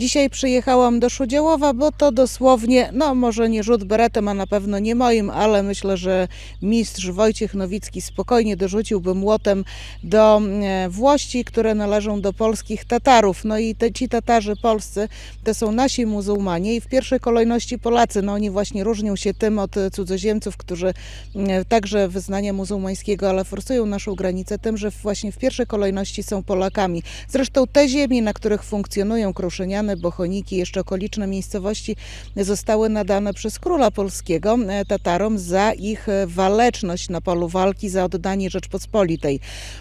Dzisiaj przyjechałam do Szudziałowa, bo to dosłownie, no może nie rzut beretem, a na pewno nie moim, ale myślę, że mistrz Wojciech Nowicki spokojnie dorzuciłby młotem do e, włości, które należą do polskich Tatarów. No i te, ci Tatarzy polscy to są nasi muzułmanie i w pierwszej kolejności Polacy. No oni właśnie różnią się tym od cudzoziemców, którzy e, także wyznania muzułmańskiego, ale forsują naszą granicę tym, że właśnie w pierwszej kolejności są Polakami. Zresztą te ziemie, na których funkcjonują Kruszyniany, Bochoniki, jeszcze okoliczne miejscowości zostały nadane przez króla polskiego e, Tatarom za ich e, waleczność na polu walki, za oddanie Rzeczpospolitej.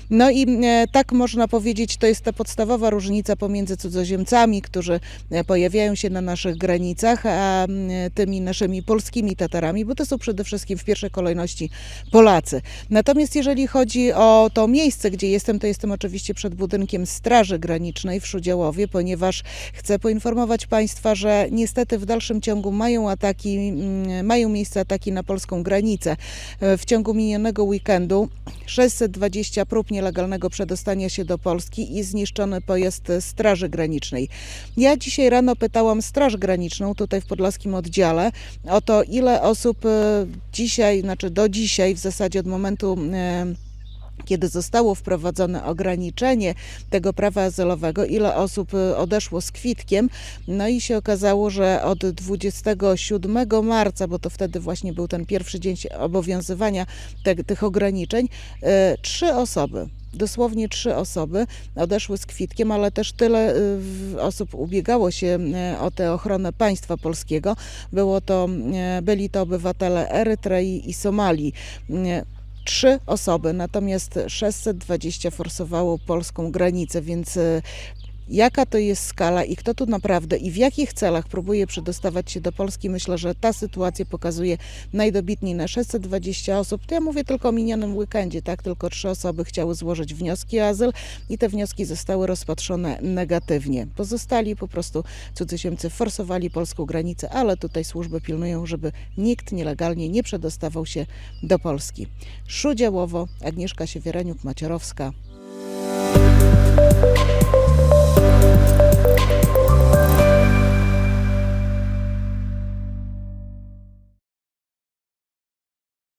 No i e, tak można powiedzieć, to jest ta podstawowa różnica pomiędzy cudzoziemcami, którzy pojawiają się na naszych granicach, a tymi naszymi polskimi Tatarami, bo to są przede wszystkim w pierwszej kolejności Polacy. Natomiast jeżeli chodzi o to miejsce, gdzie jestem, to jestem oczywiście przed budynkiem Straży Granicznej w Szudziałowie, ponieważ chcę poinformować Państwa, że niestety w dalszym ciągu mają ataki, mm, mają miejsce ataki na polską granicę. W ciągu minionego weekendu 620 prób nielegalnego przedostania się do Polski i zniszczony pojazd Straży Granicznej. Ja dzisiaj rano pytałam Straż Graniczną tutaj w podlaskim oddziale o to, ile osób e, dzisiaj, znaczy do dzisiaj, w zasadzie od momentu e, kiedy zostało wprowadzone ograniczenie tego prawa azylowego, ile osób y, odeszło z kwitkiem. No i się okazało, że od 27 marca, bo to wtedy właśnie był ten pierwszy dzień obowiązywania te, tych ograniczeń, y, trzy osoby. Dosłownie trzy osoby odeszły z kwitkiem, ale też tyle y, osób ubiegało się o tę ochronę państwa polskiego. Było to, byli to obywatele Erytrei i Somalii. Trzy osoby, natomiast 620 forsowało polską granicę, więc jaka to jest skala i kto tu naprawdę i w jakich celach próbuje przedostawać się do Polski, myślę, że ta sytuacja pokazuje najdobitniej na 620 osób. To ja mówię tylko o minionym weekendzie, tak? Tylko trzy osoby chciały złożyć wnioski o azyl i te wnioski zostały rozpatrzone negatywnie. Pozostali po prostu cudzoziemcy forsowali polską granicę, ale tutaj służby pilnują, żeby nikt nielegalnie nie przedostawał się do Polski. Szudziałowo, Agnieszka Siewiereniuk-Macierowska,